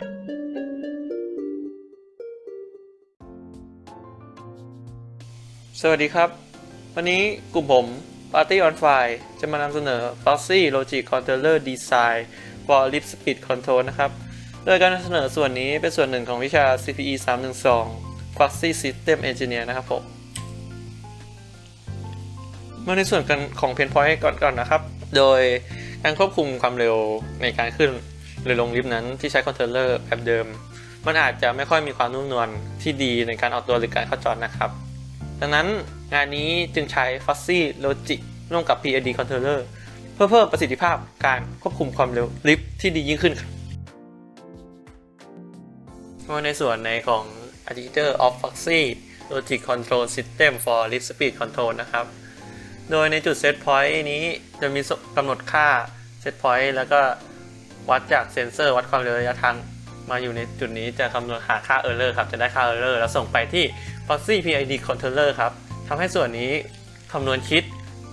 สวัสดีครับ วันนี้กลุ่มผม Party on Fire จะมานำเสนอ Foxy Logic Controller Design for Lip Speed Control นะครับ โดยการนำเสนอส่วนนี้เป็นส่วนหนึ่งของวิชา CPE 312 Foxy System Engineer นะครับผม มาในส่วนของ Pain Point ก่อนก่อนนะครับ โดยการควบคุมความเร็วในการขึ้น หรือลงลิฟต์นั้นที่ใช้คอนโทรลเลอร์แบบเดิม มันอาจจะไม่ค่อยมีความนุ่มนวลที่ดีในการออกตัวหรือการเข้าจอดนะครับ ดังนั้นงานนี้จึงใช้ Fuzzy Logic ร่วมกับ PID Controller เพื่อเพิ่มประสิทธิภาพการควบคุมความเร็วลิฟต์ที่ดียิ่งขึ้นครับมาในส่วนในของ Architecture of Fuzzy Logic Control System for Lift Speed Control นะครับ โดยในจุด Set Point นี้จะมีกำหนดค่า Set Point แล้วก็ วัดจากเซนเซอร์วัดความเร็วระยะทางมาอยู่ในจุดนี้จะคำนวณหาค่า Error ครับ จะได้ค่า Error แล้วส่งไปที่ Fuzzy PID Controller ครับทำให้ส่วนนี้คำนวณคิด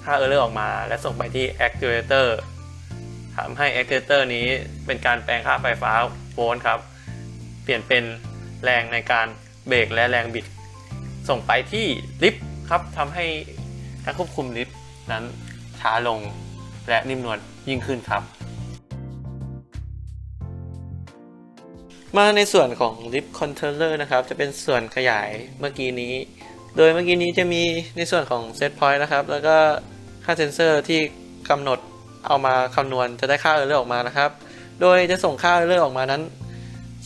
ค่า Error ออกมา และส่งไปที่ Actuator ทำให้ Actuator นี้เป็นการแปลงค่าไฟฟ้าโวลต์ครับ เปลี่ยนเป็นแรงในการเบรกและแรงบิด ส่งไปที่ลิฟต์ครับทำให้การควบคุมลิฟต์นั้นช้าลงและนิ่มนวลยิ่งขึ้นครับ มาในส่วนของ Lift Controller นะครับ จะเป็นส่วนขยายเมื่อกี้นี้ โดยเมื่อกี้นี้จะมีในส่วนของ Set Point นะครับ แล้วก็ค่าเซนเซอร์ที่กำหนดเอามาคำนวณจะได้ค่า Error ออกมานะครับ โดยจะส่งค่า Error ออกมานั้น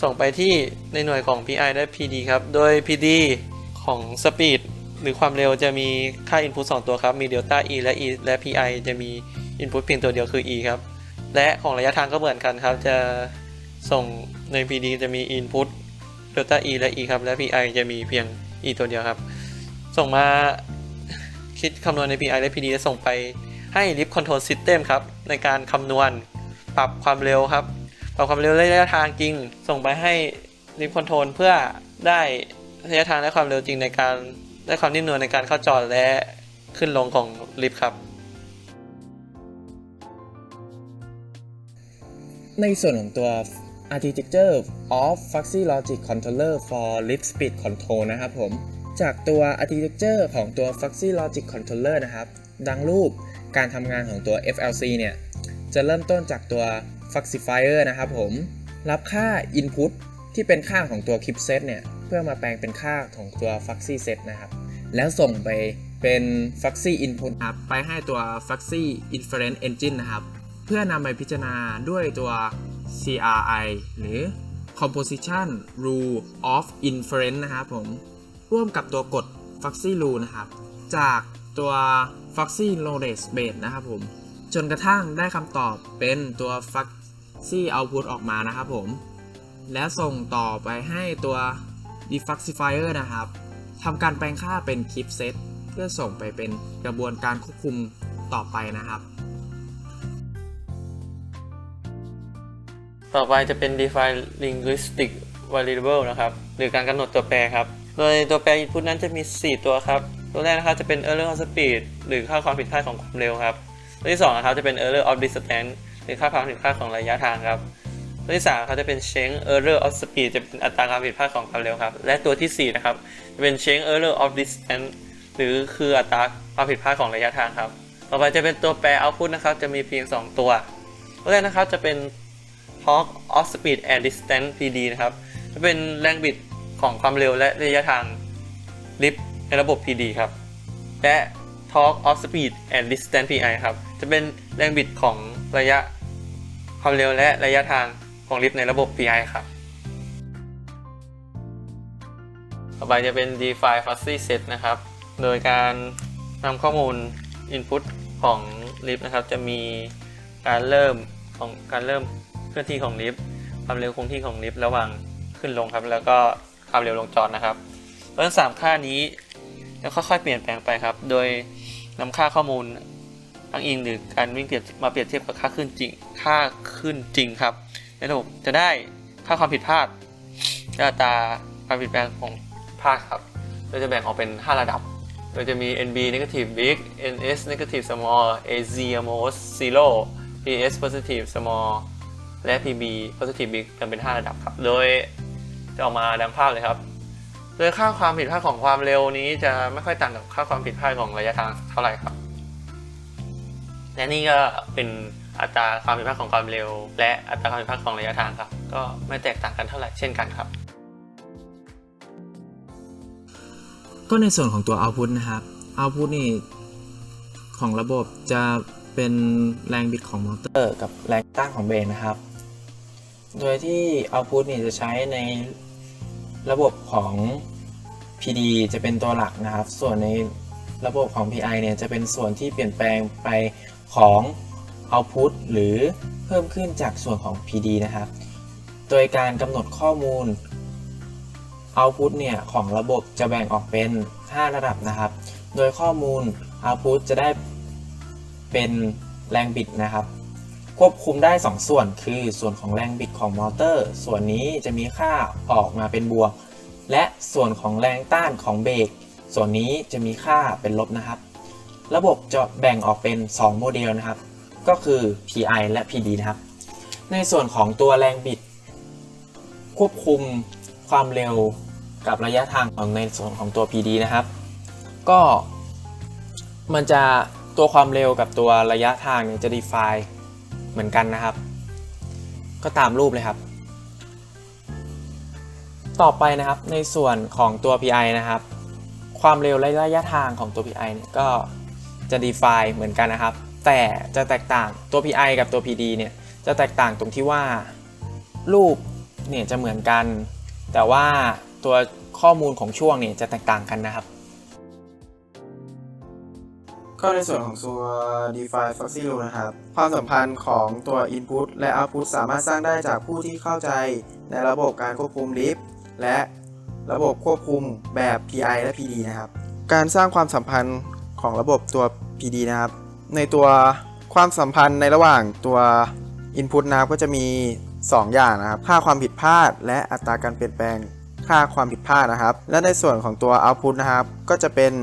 ส่งไปที่ในหน่วยของ PI และ PD ครับ โดย PD ของ Speed หรือความเร็วจะมีค่า Input 2 ตัวครับ มี Delta E และ E และ PI จะมี Input เพียงตัวเดียวคือ E ครับ และของระยะทางก็เหมือนกันครับ จะส่ง ใน PD จะมี Input Delta E และ E ครับ และ PI จะมีเพียง E ตัวเดียวครับ ส่งมาคิดคำนวณใน PI และ PD จะส่งไปให้ Lift Control System ครับ ในการคำนวณปรับความเร็วครับ ปรับความเร็วระยะทางจริง ส่งไปให้ Lift Control เพื่อได้ระยะทางและความเร็วจริงในการได้ความนิ่มนวลในการเข้าจอดและขึ้นลงของลิฟต์ครับ ในส่วนของตัว Architecture of Fuzzy Logic Controller for Lift Speed Control นะครับผม จากตัว Architecture ของตัว Fuzzy Logic Controller นะครับ ดังรูปการทำงานของตัว FLC เนี่ย จะเริ่มต้นจากตัว Fluxifier นะครับผม รับค่า Input ที่เป็นค่าของตัว Chip Set เนี่ย เพื่อมาแปลงเป็นค่าของตัว Fuzzy Set นะครับ แล้วส่งไปเป็น Fuzzy Input ครับ ไปให้ตัว Fuzzy Inference Engine นะครับ เพื่อนำไปพิจารณาด้วยตัว CRI หรือ Composition Rule of Inference นะครับผม ร่วมกับตัวกฎ Fuzzy Rule นะครับ จากตัว Fuzzy Knowledge Base นะครับผม จนกระทั่งได้คำตอบเป็นตัว Fuzzy Output ออกมานะครับผม แล้วส่งต่อไปให้ตัว Defuxifier นะครับทำการแปลงค่าเป็น Keep Set เพื่อส่งไปเป็นกระบวนการควบคุมต่อไปนะครับ ต่อไปจะเป็น define linguistic variable นะครับ หรือการกำหนดตัวแปรครับ โดยตัวแปร input นั้นจะมี 4 ตัวครับ ตัวแรกนะครับจะเป็น error of speed หรือค่าความผิดพลาดของความเร็วครับ ตัวที่2นะครับจะเป็น error of distance หรือค่าความผิดพลาดของระยะทางครับ ตัวที่3ครับจะเป็น change error of speed จะเป็นอัตราการผิดพลาดของความเร็วครับ และตัวทีสี่4นะครับจะเป็น change error of distance หรือคืออัตราความผิดพลาดของระยะทางครับ ต่อไปจะเป็นตัวแปร output นะครับจะมีเพียง 2 ตัว ตัวแรกนะครับจะเป็น torque of speed and distance PD นะครับจะเป็นแรงบิดของความเร็วและระยะทางลิฟต์ในระบบ PD ครับ และ torque of speed and distance PI ครับ จะเป็นแรงบิดของระยะความเร็วและระยะทางของลิฟต์ในระบบ PI ครับ ต่อไปจะเป็น define fuzzy set นะครับ โดยการนำข้อมูล input ของลิฟต์นะครับ จะมีการเริ่มของการเริ่ม เคลื่อนที่ของลิฟต์ความเร็วคงที่ของลิฟต์ระหว่างขึ้นลงครับ แล้วก็ความเร็วลงจอดนะครับทั้งสามค่านี้จะค่อยๆเปลี่ยนแปลงไปครับ โดยนำค่าข้อมูลอ้างอิงหรือการวิ่งเปรียบมาเปรียบเทียบกับค่าขึ้นจริง ค่าขึ้นจริงครับ ในระบบจะได้ค่าความผิดพลาดอัตราการเปลี่ยนแปลงของพลาดครับ โดยจะแบ่งออกเป็น 5 ระดับ โดยจะมี NB negative big NS negative small AZ almost zero PS positive small และ PB positive bit กันเป็น 5 ระดับครับ โดยจะออกมาดังภาพเลยครับ โดยค่าความผิดพลาดของความเร็วนี้จะไม่ค่อยต่างกับค่าความผิดพลาดของระยะทางเท่าไหร่ครับ และนี่ก็เป็นอัตราความผิดพลาดของความเร็ว และอัตราความผิดพลาดของระยะทางครับ ก็ไม่แตกต่างกันเท่าไหร่เช่นกันครับ ก็ในส่วนของตัว output นะครับ output นี่ของระบบจะเป็นแรงบิดของมอเตอร์ กับแรงต้านของเบรกนะครับ โดยที่ output นี่จะใช้ในระบบของ PD จะเป็นตัวหลักนะครับ ส่วนในระบบของ PI เนี่ยจะเป็นส่วนที่เปลี่ยนแปลงไปของ output หรือเพิ่มขึ้นจากส่วนของ PD นะครับ โดยการกำหนดข้อมูล Output เนี่ยของระบบจะแบ่งออกเป็น 5 ระดับนะครับ โดยข้อมูล Output จะได้เป็นแรงบิดนะครับ ควบคุมได้ 2 ส่วน คือส่วนของแรงบิดของมอเตอร์ ส่วนนี้จะมีค่าออกมาเป็นบวก และส่วนของแรงต้านของเบรกส่วนนี้จะมีค่าเป็นลบนะครับ ระบบจะแบ่งออกเป็น 2 โมเดลนะครับ ก็คือ PI และ PD นะครับ ในส่วนของตัวแรงบิด ควบคุมความเร็วกับระยะทางของในส่วนของตัว PD นะครับ ก็มันจะตัวความเร็วกับตัวระยะทางเนี่ยจะ define เหมือนกันนะครับ ก็ตามรูปเลยครับ ต่อไปนะครับในส่วนของตัว PI นะครับ ความเร็วและระยะทางของตัว PI เนี่ยก็จะ define เหมือนกันนะครับ แต่จะแตกต่างตัว PI กับตัว PD เนี่ยจะแตกต่างตรงที่ว่ารูปเนี่ยจะเหมือนกัน แต่ว่าตัวข้อมูลของช่วงเนี่ยจะแตกต่างกันนะครับ ก็ในส่วนของตัว DeFi Foxy Rule นะครับ ความสัมพันธ์ของตัว Input และ Output สามารถสร้างได้จากผู้ที่เข้าใจในระบบการควบคุมลิฟต์และระบบควบคุมแบบ PI และ PD นะครับ การสร้างความสัมพันธ์ของระบบตัว PD นะครับ ในตัวความสัมพันธ์ในระหว่างตัว Input นะครับก็จะมี 2 อย่างนะครับ ค่าความผิดพลาด และอัตราการเปลี่ยนแปลงค่าความผิดพลาดนะครับ และในส่วนของตัว Output นะครับ ก็จะเป็น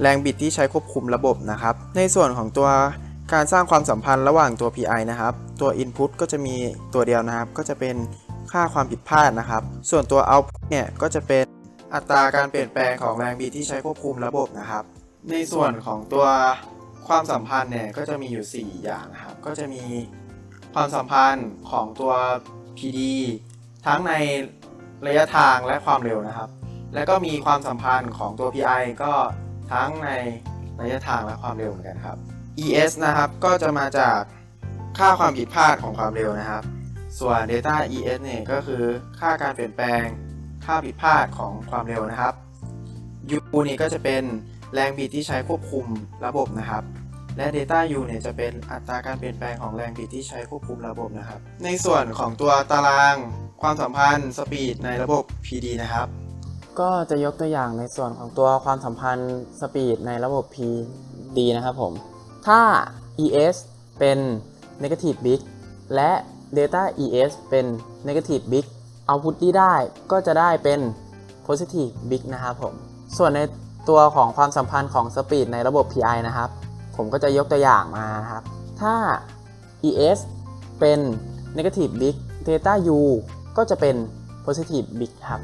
แรงบิดที่ใช้ควบคุมระบบนะครับ ในส่วนของตัวการสร้างความสัมพันธ์ระหว่างตัว PI นะครับ ตัว Input ก็จะมีตัวเดียวนะครับ ก็จะเป็นค่าความผิดพลาดนะครับ ส่วนตัว Output เนี่ยก็จะเป็นอัตราการเปลี่ยนแปลงของแรงบิดที่ใช้ควบคุมระบบนะครับ ในส่วนของตัวความสัมพันธ์เนี่ยก็จะมีอยู่ 4 อย่างนะครับ ก็จะมีความสัมพันธ์ของตัว PD ทั้งในระยะทางและความเร็วนะครับ แล้วก็มีความสัมพันธ์ของตัว PI ก็ ทั้งในระยะทางและความเร็วเหมือนกันครับ ES นะครับก็จะมาจากค่าความผิดพลาดของความเร็วนะครับ ส่วน Data ES เนี่ยก็คือค่าการเปลี่ยนแปลงค่าผิดพลาดของความเร็วนะครับ U นี่ก็จะเป็นแรงบิดที่ใช้ควบคุมระบบนะครับ และ Data U เนี่ยจะเป็นอัตราการเปลี่ยนแปลงของแรงบิดที่ใช้ควบคุมระบบนะครับ ในส่วนของตัวตาราง ความสัมพันธ์สปีดในระบบ PD นะครับ ก็จะยกตัวอย่างในส่วนของตัวความสัมพันธ์สปีดในระบบ PD นะครับผม ถ้า ES เป็น negative bit และ data ES เป็น negative bit output ที่ได้ก็จะได้เป็น positive bit นะครับผม ส่วนในตัวของความสัมพันธ์ของสปีดในระบบ PI นะครับ ผมก็จะยกตัวอย่างมานะครับ ถ้า ES เป็น negative bit data U ก็จะเป็น positive bit ครับ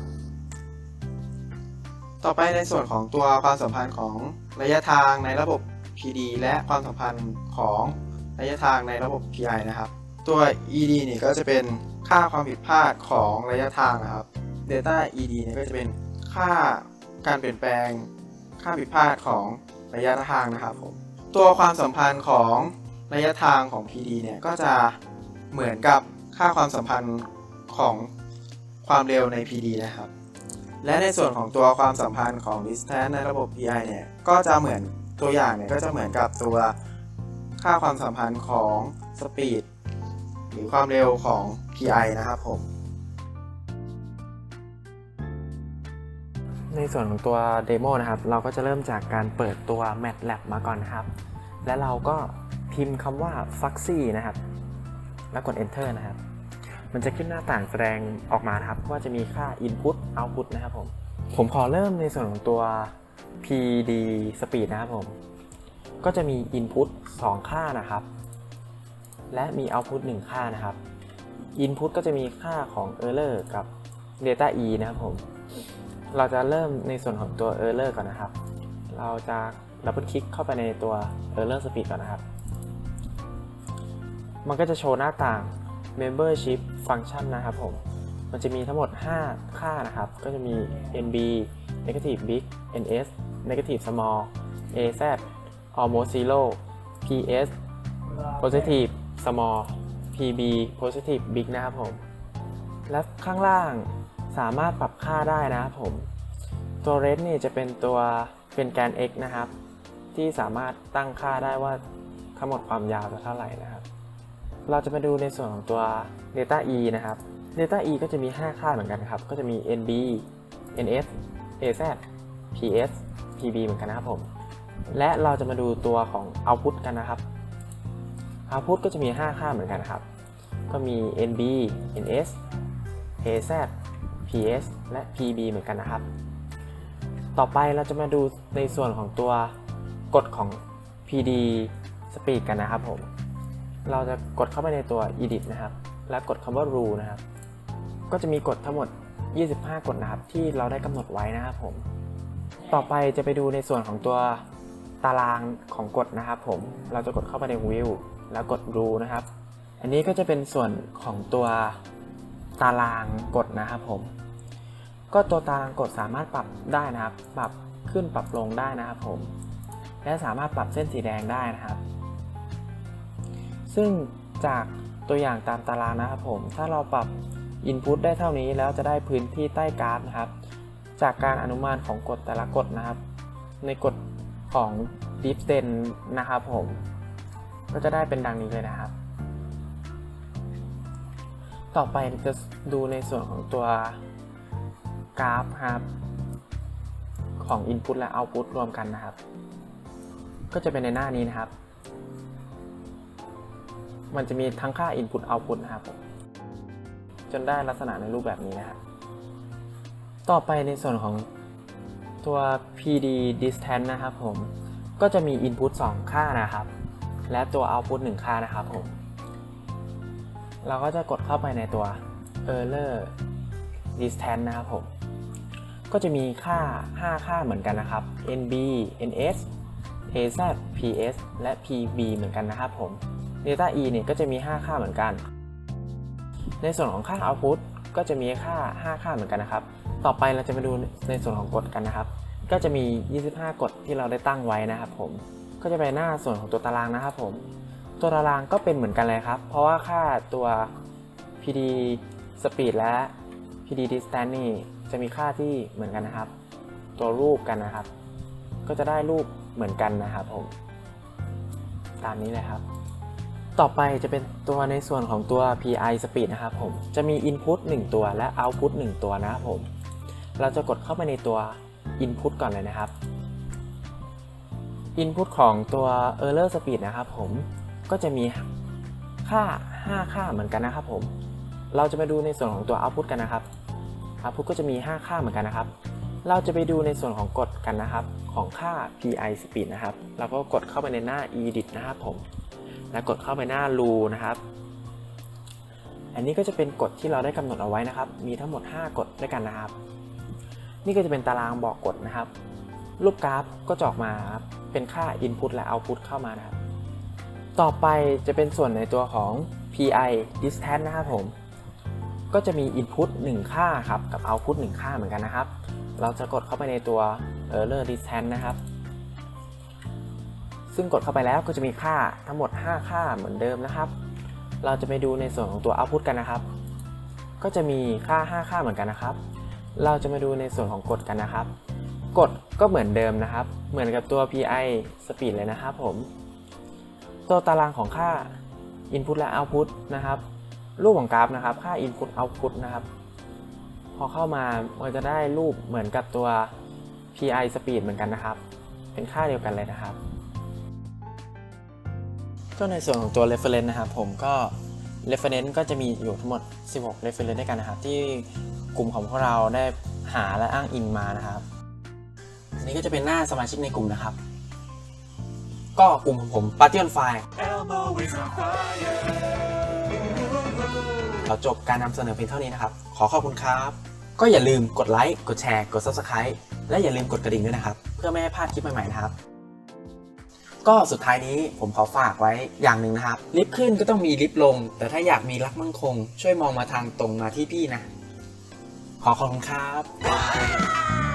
ต่อไปในส่วนของตัวความสัมพันธ์ของระยะทางในระบบ PD และความสัมพันธ์ของระยะทางในระบบ PI นะครับ ตัว ED นี่ก็จะเป็นค่าความผิดพลาดของระยะทางนะครับ Data ED เนี่ยก็จะเป็นค่าการเปลี่ยนแปลง ค่าผิดพลาดของระยะทางนะครับผมตัวความสัมพันธ์ของระยะทางของ PD เนี่ยก็จะเหมือนกับค่าความสัมพันธ์ของความเร็วใน PD นะครับ และในส่วนของตัวความสัมพันธ์ของ distance ในระบบ PI เนี่ย ก็จะเหมือนตัวอย่างเนี่ย ก็จะเหมือนกับตัวค่าความสัมพันธ์ของ speed หรือความเร็วของ PI นะครับผม ในส่วนของตัวเดโมนะครับ เราก็จะเริ่มจากการเปิดตัว MATLAB มาก่อนนะครับ และเราก็พิมพ์คำว่า Fuxy นะครับ แล้วกด Enter นะครับ มันจะขึ้นหน้าต่างแสดงออกมาครับว่าจะมีค่า Input Output นะครับผม ผมขอเริ่มในส่วนของตัว PD Speed นะครับผม ก็จะมี Input 2 ค่านะครับ และมี Output 1 ค่านะครับ input ก็จะมีค่าของ error กับ data e นะครับผม เราจะเริ่มในส่วนของตัว error ก่อนนะครับ เราจะดับเบิลคลิกเข้าไปในตัว error speed ก่อนนะครับ มันก็จะโชว์หน้าต่าง membership function นะครับผม มันจะมีทั้งหมด 5 ค่านะครับ ก็จะมี nb negative big ns negative small az almost zero ps positive small pb positive big นะครับผม และข้างล่างสามารถปรับค่าได้นะครับผม ตัว red นี่จะเป็นตัวเป็นแกน x นะครับ ที่สามารถตั้งค่าได้ว่าทั้งหมดความยาวจะเท่าไหร่นะครับ เราจะมาดูในส่วนของตัว data e นะครับ data e ก็จะมี 5 ค่าเหมือนกันครับ ก็จะมี nb ns az ps pb เหมือนกันนะครับผม และเราจะมาดูตัวของ output กันนะครับ output ก็จะมี 5 ค่าเหมือนกันครับ ก็มี nb ns az ps และ pb เหมือนกันนะครับ ต่อไปเราจะมาดูในส่วนของตัวกฎของ pd speed กันนะครับผม เราจะกดเข้าไปในตัว edit นะครับ และกดคำว่า rule นะครับ ก็จะมีกฎทั้งหมด 25 กฎนะครับ ที่เราได้กำหนดไว้นะครับผม ต่อไปจะไปดูในส่วนของตัวตารางของกฎนะครับผม เราจะกดเข้าไปใน view แล้วกด rule นะครับ อันนี้ก็จะเป็นส่วนของตัวตารางกฎนะครับผม ก็ตัวตารางกฎสามารถปรับได้นะครับ ปรับขึ้นปรับลงได้นะครับผม และสามารถปรับเส้นสีแดงได้นะครับ ซึ่งจากตัวอย่างตามตารางนะครับผม ถ้าเราปรับ Input ได้เท่านี้แล้วจะได้พื้นที่ใต้กราฟนะครับ จากการอนุมานของกฎแต่ละกฎนะครับ ในกฎของ Deep s t e n นะครับผม ก็จะได้เป็นดังนี้เลยนะครับ ต่อไปจะดูในส่วนของตัวกราฟครับ ของ Input และ Output รวมกันนะครับ ก็จะเป็นในหน้านี้นะครับ มันจะมีทั้งค่า Input Output นะครับผมจนได้ลักษณะในรูปแบบนี้นะครับต่อไปในส่วนของตัว PD distance นะครับผมก็จะมี Input 2 ค่านะครับ และตัว Output 1 ค่านะครับผมเราก็จะกดเข้าไปในตัว error distance นะครับผมก็จะมีค่า 5 ค่าเหมือนกันนะครับ nb ns az ps และ pb เหมือนกันนะครับผม data e เนี่ยก็จะมี 5 ค่าเหมือนกัน ในส่วนของค่า output ก็จะมีค่า 5 ค่าเหมือนกันนะครับ ต่อไปเราจะมาดูในส่วนของกฎกันนะครับ ก็จะมี 25 กฎที่เราได้ตั้งไว้นะครับผม ก็จะไปหน้าส่วนของตัวตารางนะครับผม ตัวตารางก็เป็นเหมือนกันเลยครับ เพราะว่าค่าตัว PD speed และ PD distance นี่จะมีค่าที่เหมือนกันนะครับ ตัวรูปกันนะครับ ก็จะได้รูปเหมือนกันนะครับผม ตามนี้เลยครับ ต่อไปจะเป็นตัวในส่วนของตัว PI speed นะครับผม จะมี input 1 ตัวและ output 1 ตัวนะครับผม เราจะกดเข้าไปในตัว input ก่อนเลยนะครับ input ของตัว error speed นะครับผม ก็จะมีค่า 5 ค่าเหมือนกันนะครับผม เราจะมาดูในส่วนของตัว output กันนะครับ output ก็จะมี 5 ค่าเหมือนกันนะครับ เราจะไปดูในส่วนของกฎกันนะครับ ของค่า PI speed นะครับ เราก็กดเข้าไปในหน้า edit นะครับผม แล้วกดเข้าไปหน้า rule นะครับ อันนี้ก็จะเป็นกฎที่เราได้กำหนดเอาไว้นะครับ มีทั้งหมด 5 กฎด้วยกันนะครับ นี่ก็จะเป็นตารางบอกกฎนะครับ รูปกราฟก็จะออกมาครับเป็นค่า input และ output เข้ามานะครับ ต่อไปจะเป็นส่วนในตัวของ PI distance นะครับผมก็จะมี input 1 ค่าครับ กับ output 1 ค่าเหมือนกันนะครับ เราจะกดเข้าไปในตัว error distance นะครับ ซึ่งกดเข้าไปแล้วก็จะมีค่าทั้งหมด 5 ค่าเหมือนเดิมนะครับ เราจะไปดูในส่วนของตัว output กันนะครับ ก็จะมีค่า 5 ค่าเหมือนกันนะครับ เราจะมาดูในส่วนของกฎกันนะครับกฎก็เหมือนเดิมนะครับ เหมือนกับตัว PI speed เลยนะครับผม ตัวตารางของค่า input และ output นะครับ รูปของกราฟนะครับ ค่า input output นะครับ พอเข้ามามันจะได้รูปเหมือนกับตัว PI speed เหมือนกันนะครับ เป็นค่าเดียวกันเลยนะครับ ก็ในส่วนของตัว reference นะครับผมก็ reference ก็จะมีอยู่ทั้งหมด 16 reference ด้วยกันนะครับ ที่กลุ่มของพวกเราได้หาและอ้างอิงมานะครับอันนี้ก็จะเป็นหน้าสมาชิกในกลุ่มนะครับ ก็กลุ่มของผม Party on Fire Elbow is on fire. ขอจบการนำเสนอเพียงเท่านี้นะครับ ขอขอบคุณครับ ก็อย่าลืมกดไลค์กดแชร์ กด Subscribe และอย่าลืมกดกระดิ่งด้วยนะครับ เพื่อไม่ให้พลาดคลิปใหม่ๆนะครับ ก็สุดท้ายนี้ผมขอฝากไว้อย่างหนึ่งนะครับ ลิฟต์ขึ้นก็ต้องมีลิฟต์ลง แต่ถ้าอยากมีรักมั่นคง ช่วยมองมาทางตรงมาที่พี่นะ ขอขอบคุณครับ